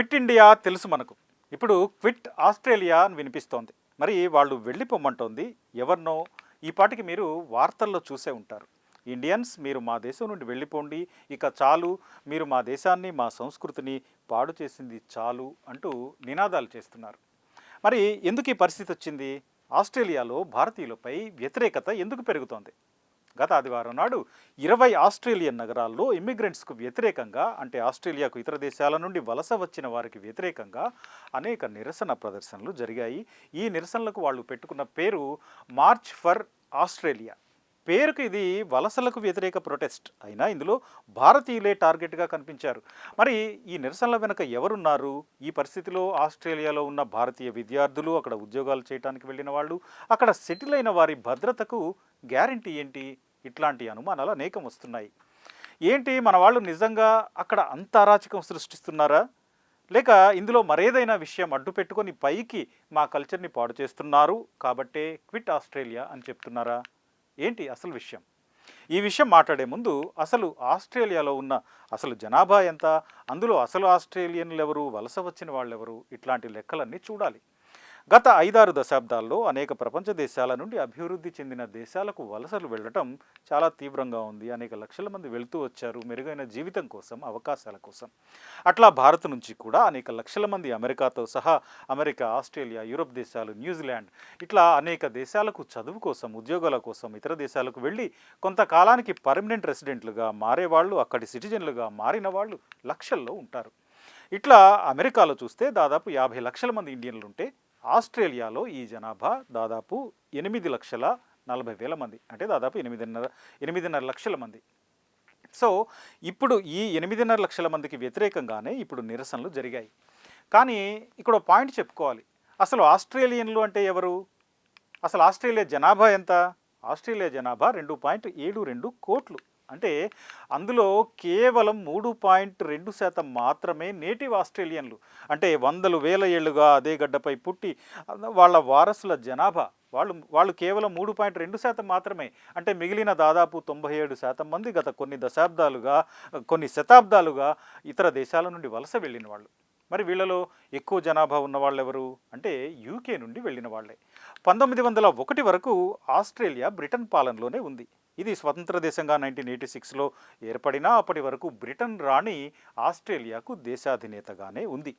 Quit India తెలుసు మనకు. ఇప్పుడు క్విట్ ఆస్ట్రేలియా అని వినిపిస్తోంది. మరి వాళ్ళు వెళ్ళిపోమ్మంటోంది ఎవరినో? ఈ పాటికి మీరు వార్తల్లో చూసే ఉంటారు. ఇండియన్స్ మీరు మా దేశం నుండి వెళ్ళిపోండి ఇక చాలు. మీరు మా దేశాన్ని మా సంస్కృతిని పాడు చేసింది చాలు అంటూ నినాదాలు చేస్తున్నారు. మరి ఎందుకు ఈ పరిస్థితి వచ్చింది? ఆస్ట్రేలియాలో భారతీయులపై వ్యతిరేకత ఎందుకు పెరుగుతోంది? గత ఆదివారం నాడు ఇరవై ఆస్ట్రేలియన్ నగరాల్లో ఇమ్మిగ్రెంట్స్కు వ్యతిరేకంగా అంటే ఆస్ట్రేలియాకు ఇతర దేశాల నుండి వలస వచ్చిన వారికి వ్యతిరేకంగా అనేక నిరసన ప్రదర్శనలు జరిగాయి. ఈ నిరసనలకు వాళ్ళు పెట్టుకున్న పేరు మార్చ్ ఫర్ ఆస్ట్రేలియా. పేరుకు ఇది వలసలకు వ్యతిరేక ప్రొటెస్ట్ అయినా ఇందులో భారతీయులే టార్గెట్గా కనిపించారు. మరి ఈ నిరసనల వెనుక ఎవరున్నారు? ఈ పరిస్థితిలో ఆస్ట్రేలియాలో ఉన్న భారతీయ విద్యార్థులు అక్కడ ఉద్యోగాలు చేయడానికి వెళ్ళిన వాళ్ళు అక్కడ సెటిల్ అయిన వారి భద్రతకు గ్యారంటీ ఏంటి? ఇట్లాంటి అనుమానాలు అనేకం వస్తున్నాయి. ఏంటి? మన వాళ్ళు నిజంగా అక్కడ అంత అరాచకం సృష్టిస్తున్నారా? లేక ఇందులో మరేదైనా విషయం అడ్డు పెట్టుకొని పైకి మా కల్చర్ని పాడు చేస్తున్నారు? కాబట్టే క్విట్ ఆస్ట్రేలియా అని చెప్తున్నారా? ఏంటి అసలు విషయం? ఈ విషయం మాట్లాడే ముందు అసలు ఆస్ట్రేలియాలో ఉన్న అసలు జనాభా ఎంత? అందులో అసలు ఆస్ట్రేలియన్లు ఎవరు వలస వచ్చిన వాళ్ళెవరు? ఇట్లాంటి లెక్కలన్నీ చూడాలి. గత ఐదారు దశాబ్దాల్లో అనేక ప్రపంచ దేశాల నుండి అభివృద్ధి చెందిన దేశాలకు వలసలు వెళ్ళటం చాలా తీవ్రంగా ఉంది. అనేక లక్షల మంది వెళుతూ వచ్చారు మెరుగైన జీవితం కోసం అవకాశాల కోసం. అట్లా భారత్ నుంచి కూడా అనేక లక్షల మంది అమెరికాతో సహా అమెరికా ఆస్ట్రేలియా యూరప్ దేశాలు న్యూజిలాండ్ ఇట్లా అనేక దేశాలకు చదువు కోసం ఉద్యోగాల కోసం ఇతర దేశాలకు వెళ్ళి కొంతకాలానికి పర్మనెంట్ రెసిడెంట్లుగా మారేవాళ్ళు అక్కడి సిటిజన్లుగా మారిన వాళ్ళు లక్షల్లో ఉంటారు. ఇట్లా అమెరికాలో చూస్తే దాదాపు యాభై లక్షల మంది ఇండియన్లు ఉంటే ఆస్ట్రేలియాలో ఈ జనాభా దాదాపు ఎనిమిది లక్షల నలభై వేల మంది అంటే దాదాపు ఎనిమిదిన్నర ఎనిమిదిన్నర లక్షల మంది. సో ఇప్పుడు ఈ ఎనిమిదిన్నర లక్షల మందికి వ్యతిరేకంగానే ఇప్పుడు నిరసనలు జరిగాయి. కానీ ఇక్కడ పాయింట్ చెప్పుకోవాలి. అసలు ఆస్ట్రేలియన్లు అంటే ఎవరు? అసలు ఆస్ట్రేలియా జనాభా ఎంత? ఆస్ట్రేలియా జనాభా రెండు పాయింట్ ఏడు రెండు కోట్లు. అంటే అందులో కేవలం మూడు పాయింట్ రెండు శాతం మాత్రమే నేటివ్ ఆస్ట్రేలియన్లు. అంటే వందలు వేల ఏళ్ళుగా అదే గడ్డపై పుట్టి వాళ్ళ వారసుల జనాభా. వాళ్ళు వాళ్ళు కేవలం మూడు పాయింట్ రెండు శాతం మాత్రమే. అంటే మిగిలిన దాదాపు తొంభై ఏడు శాతం మంది గత కొన్ని దశాబ్దాలుగా కొన్ని శతాబ్దాలుగా ఇతర దేశాల నుండి వలస వెళ్ళిన వాళ్ళు. మరి వీళ్ళలో ఎక్కువ జనాభా ఉన్న వాళ్ళు ఎవరు అంటే యూకే నుండి వెళ్ళిన వాళ్ళే. పంతొమ్మిది వందల ఒకటి వరకు ఆస్ట్రేలియా బ్రిటన్ పాలనలోనే ఉంది. ఇది స్వతంత్ర దేశంగా నైన్టీన్ ఎయిటీ సిక్స్లో ఏర్పడినా అప్పటి వరకు బ్రిటన్ రాణి ఆస్ట్రేలియాకు దేశాధినేతగానే ఉంది.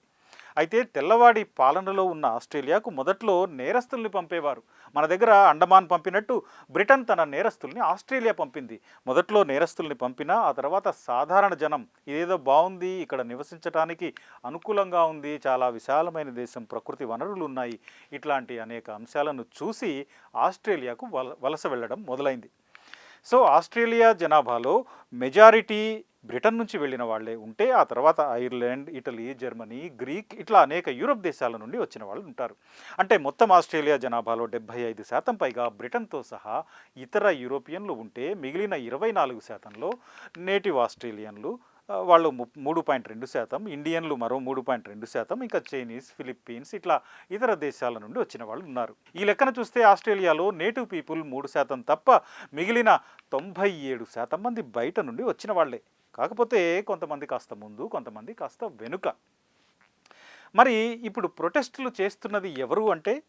అయితే తెల్లవాడి పాలనలో ఉన్న ఆస్ట్రేలియాకు మొదట్లో నేరస్తుల్ని పంపేవారు. మన దగ్గర అండమాన్ పంపినట్టు బ్రిటన్ తన నేరస్తుల్ని ఆస్ట్రేలియా పంపింది. మొదట్లో నేరస్తుల్ని పంపినా ఆ తర్వాత సాధారణ జనం ఇదేదో బాగుంది ఇక్కడ నివసించడానికి అనుకూలంగా ఉంది చాలా విశాలమైన దేశం ప్రకృతి వనరులు ఉన్నాయి ఇట్లాంటి అనేక అంశాలను చూసి ఆస్ట్రేలియాకు వల వలస వెళ్ళడం మొదలైంది. సో ఆస్ట్రేలియా జనాభాలో మెజారిటీ బ్రిటన్ నుంచి వెళ్ళిన వాళ్ళే ఉంటే ఆ తర్వాత ఐర్లాండ్ ఇటలీ జర్మనీ గ్రీక్ ఇట్లా అనేక యూరప్ దేశాల నుండి వచ్చిన వాళ్ళు ఉంటారు. అంటే మొత్తం ఆస్ట్రేలియా జనాభాలో డెబ్బై ఐదు శాతం పైగా బ్రిటన్తో సహా ఇతర యూరోపియన్లు ఉంటే మిగిలిన ఇరవై నాలుగు శాతంలో నేటివ్ ఆస్ట్రేలియన్లు వాళ్ళు మూడు పాయింట్ రెండు శాతం ఇండియన్లు మరో మూడు పాయింట్ రెండు శాతం ఇంకా చైనీస్ ఫిలిప్పీన్స్ ఇట్లా ఇతర దేశాల నుండి వచ్చిన వాళ్ళు ఉన్నారు. ఈ లెక్కన చూస్తే ఆస్ట్రేలియాలో నేటివ్ పీపుల్ మూడు శాతం తప్ప మిగిలిన తొంభై ఏడు శాతం మంది బయట నుండి వచ్చిన వాళ్ళే. కాకపోతే కొంతమంది కాస్త ముందు కొంతమంది కాస్త వెనుక. మరి ఇప్పుడు ప్రొటెస్టులు చేస్తున్నది ఎవరు అంటే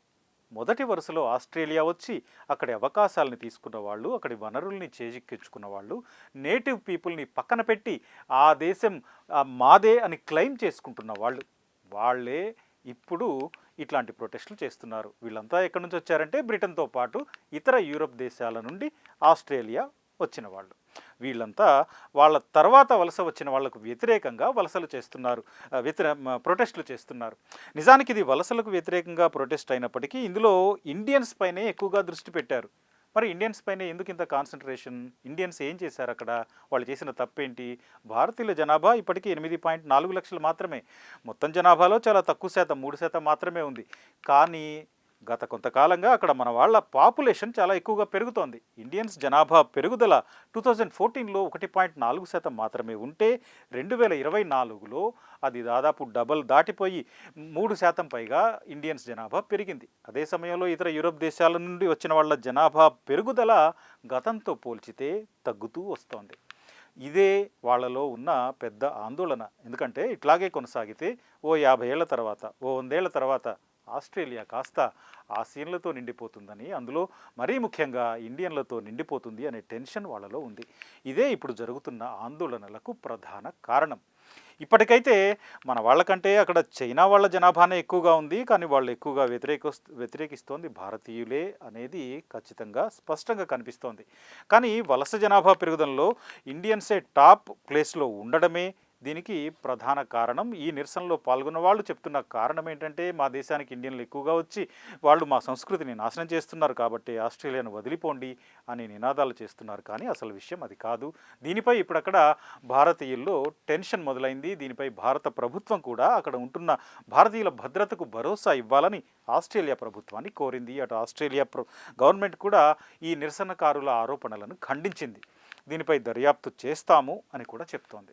మొదటి వరుసలో ఆస్ట్రేలియా వచ్చి అక్కడి అవకాశాలని తీసుకున్న వాళ్ళు అక్కడి వనరుల్ని చేజిక్కించుకున్న వాళ్ళు నేటివ్ పీపుల్ని పక్కన పెట్టి ఆ దేశం మాదే అని క్లెయిమ్ చేసుకుంటున్న వాళ్ళు వాళ్ళే ఇప్పుడు ఇట్లాంటి ప్రొటెస్టులు చేస్తున్నారు. వీళ్ళంతా ఎక్కడి నుంచి వచ్చారంటే బ్రిటన్తో పాటు ఇతర యూరప్ దేశాల నుండి ఆస్ట్రేలియా వచ్చిన వాళ్ళు. వీళ్ళంతా వాళ్ళ తర్వాత వలస వచ్చిన వాళ్ళకు వ్యతిరేకంగా వలసలు చేస్తున్నారు. వ్యతిరే ప్రొటెస్టులు చేస్తున్నారు. నిజానికి ఇది వలసలకు వ్యతిరేకంగా ప్రొటెస్ట్ అయినప్పటికీ ఇందులో ఇండియన్స్ పైనే ఎక్కువగా దృష్టి పెట్టారు. మరి ఇండియన్స్ పైన ఎందుకు ఇంత కాన్సన్ట్రేషన్? ఇండియన్స్ ఏం చేశారు అక్కడ? వాళ్ళు చేసిన తప్పేంటి? భారతీయుల జనాభా ఇప్పటికీ ఎనిమిది పాయింట్ నాలుగు లక్షలు మాత్రమే. మొత్తం జనాభాలో చాలా తక్కువ శాతం మూడు శాతం మాత్రమే ఉంది. కానీ గత కొంతకాలంగా అక్కడ మన వాళ్ళ పాపులేషన్ చాలా ఎక్కువగా పెరుగుతోంది. ఇండియన్స్ జనాభా పెరుగుదల టూ థౌజండ్ ఫోర్టీన్లో ఒకటి పాయింట్ నాలుగు శాతం మాత్రమే ఉంటే రెండు వేల ఇరవై నాలుగులో అది దాదాపు డబల్ దాటిపోయి మూడు శాతం పైగా ఇండియన్స్ జనాభా పెరిగింది. అదే సమయంలో ఇతర యూరప్ దేశాల నుండి వచ్చిన వాళ్ళ జనాభా పెరుగుదల గతంతో పోల్చితే తగ్గుతూ వస్తోంది. ఇదే వాళ్ళలో ఉన్న పెద్ద ఆందోళన. ఎందుకంటే ఇట్లాగే కొనసాగితే ఓ యాభై ఏళ్ళ తర్వాత ఓ వందేళ్ళ తర్వాత ఆస్ట్రేలియా కాస్త ఆసియన్లతో నిండిపోతుందని అందులో మరీ ముఖ్యంగా ఇండియన్లతో నిండిపోతుంది అనే టెన్షన్ వాళ్ళలో ఉంది. ఇదే ఇప్పుడు జరుగుతున్న ఆందోళనలకు ప్రధాన కారణం. ఇప్పటికైతే మన వాళ్ళకంటే అక్కడ చైనా వాళ్ళ జనాభానే ఎక్కువగా ఉంది కానీ వాళ్ళు ఎక్కువగా వ్యతిరేక వ్యతిరేకిస్తోంది భారతీయులే అనేది ఖచ్చితంగా స్పష్టంగా కనిపిస్తోంది. కానీ వలస జనాభా పెరుగుదలలో ఇండియన్సే టాప్ ప్లేస్లో ఉండడమే దీనికి ప్రధాన కారణం ఈ నిరసనలో పాల్గొన్న వాళ్ళు చెప్తున్న కారణం ఏంటంటే మా దేశానికి ఇండియన్లు ఎక్కువగా వచ్చి వాళ్ళు మా సంస్కృతిని నాశనం చేస్తున్నారు కాబట్టి ఆస్ట్రేలియాను వదిలిపోండి అని నినాదాలు చేస్తున్నారు. కానీ అసలు విషయం అది కాదు. దీనిపై ఇప్పుడక్కడ భారతీయుల్లో టెన్షన్ మొదలైంది. దీనిపై భారత ప్రభుత్వం కూడా అక్కడ ఉంటున్న భారతీయుల భద్రతకు భరోసా ఇవ్వాలని ఆస్ట్రేలియా ప్రభుత్వాన్ని కోరింది. అటు ఆస్ట్రేలియా గవర్నమెంట్ కూడా ఈ నిరసనకారుల ఆరోపణలను ఖండించింది. దీనిపై దర్యాప్తు చేస్తాము అని కూడా చెప్తోంది.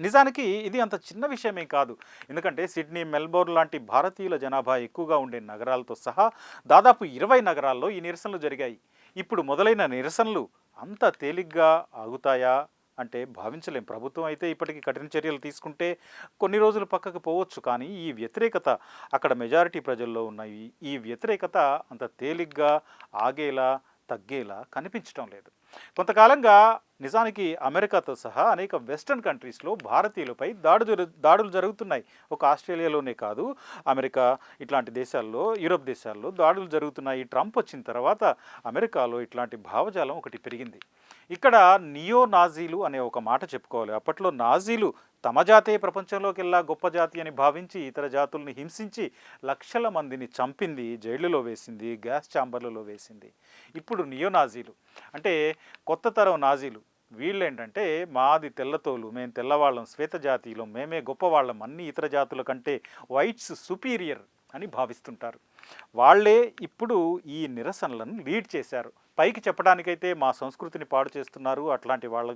నిజానికి ఇది అంత చిన్న విషయమే కాదు. ఎందుకంటే సిడ్నీ మెల్బోర్న్ లాంటి భారతీయుల జనాభా ఎక్కువగా ఉండే నగరాలతో సహా దాదాపు ఇరవై నగరాల్లో ఈ నిరసనలు జరిగాయి. ఇప్పుడు మొదలైన నిరసనలు అంత తేలిగ్గా ఆగుతాయా అంటే భావించలేం. ప్రభుత్వం అయితే ఇప్పటికీ కఠిన చర్యలు తీసుకుంటే కొన్ని రోజులు పక్కకు పోవచ్చు. కానీ ఈ వ్యతిరేకత అక్కడ మెజారిటీ ప్రజల్లో ఉన్న ఈ- ఈ వ్యతిరేకత అంత తేలిగ్గా ఆగేలా తగ్గేలా కనిపించడం లేదు. కొంతకాలంగా నిజానికి అమెరికాతో సహా అనేక వెస్టర్న్ కంట్రీస్లో భారతీయులపై దాడు దాడులు జరుగుతున్నాయి. ఒక ఆస్ట్రేలియాలోనే కాదు అమెరికా ఇట్లాంటి దేశాల్లో యూరోప్ దేశాల్లో దాడులు జరుగుతున్నాయి. ట్రంప్ వచ్చిన తర్వాత అమెరికాలో ఇట్లాంటి భావజాలం ఒకటి పెరిగింది. ఇక్కడ నియో నాజీలు అనే ఒక మాట చెప్పుకోవాలి. అప్పట్లో నాజీలు తమ జాతే ప్రపంచంలోకెల్లా గొప్ప జాతి అని భావించి ఇతర జాతుల్ని హింసించి లక్షల మందిని చంపింది జైళ్ళలో వేసింది గ్యాస్ ఛాంబర్లలో వేసింది. ఇప్పుడు నియో నాజీలు. అంటే కొత్త తరం నాజీలు. వీళ్ళేంటంటే మాది తెల్లతోలు మేము తెల్లవాళ్ళం శ్వేత జాతీయులం మేమే గొప్పవాళ్ళం అన్ని ఇతర జాతుల కంటే వైట్స్ సుపీరియర్. అని భావిస్తుంటారు. వాళ్ళే ఇప్పుడు ఈ నిరసనలను లీడ్ చేశారు. పైకి చెప్పడానికైతే మా సంస్కృతిని పాడు చేస్తున్నారు. అట్లాంటి వాళ్ళ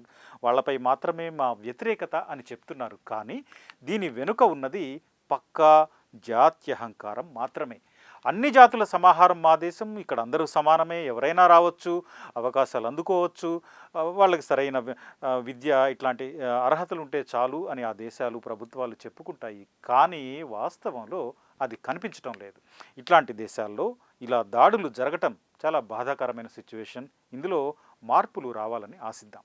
వాళ్ళపై మాత్రమే మా వ్యతిరేకత అని చెప్తున్నారు. కానీ దీని వెనుక ఉన్నది పక్కా జాత్యహంకారం మాత్రమే. అన్ని జాతుల సమాహారం మా దేశం. ఇక్కడ అందరూ సమానమే. ఎవరైనా రావచ్చు అవకాశాలు అందుకోవచ్చు. వాళ్ళకి సరైన విద్య ఇట్లాంటి అర్హతలు ఉంటే చాలు అని ఆ దేశాలు ప్రభుత్వాలు చెప్పుకుంటాయి. కానీ వాస్తవంలో అది కనిపించటం లేదు. ఇట్లాంటి దేశాల్లో ఇలా దాడులు జరగటం చాలా బాధాకరమైన సిచ్యువేషన్ ఇందులో మార్పులు రావాలని ఆశిద్దాం.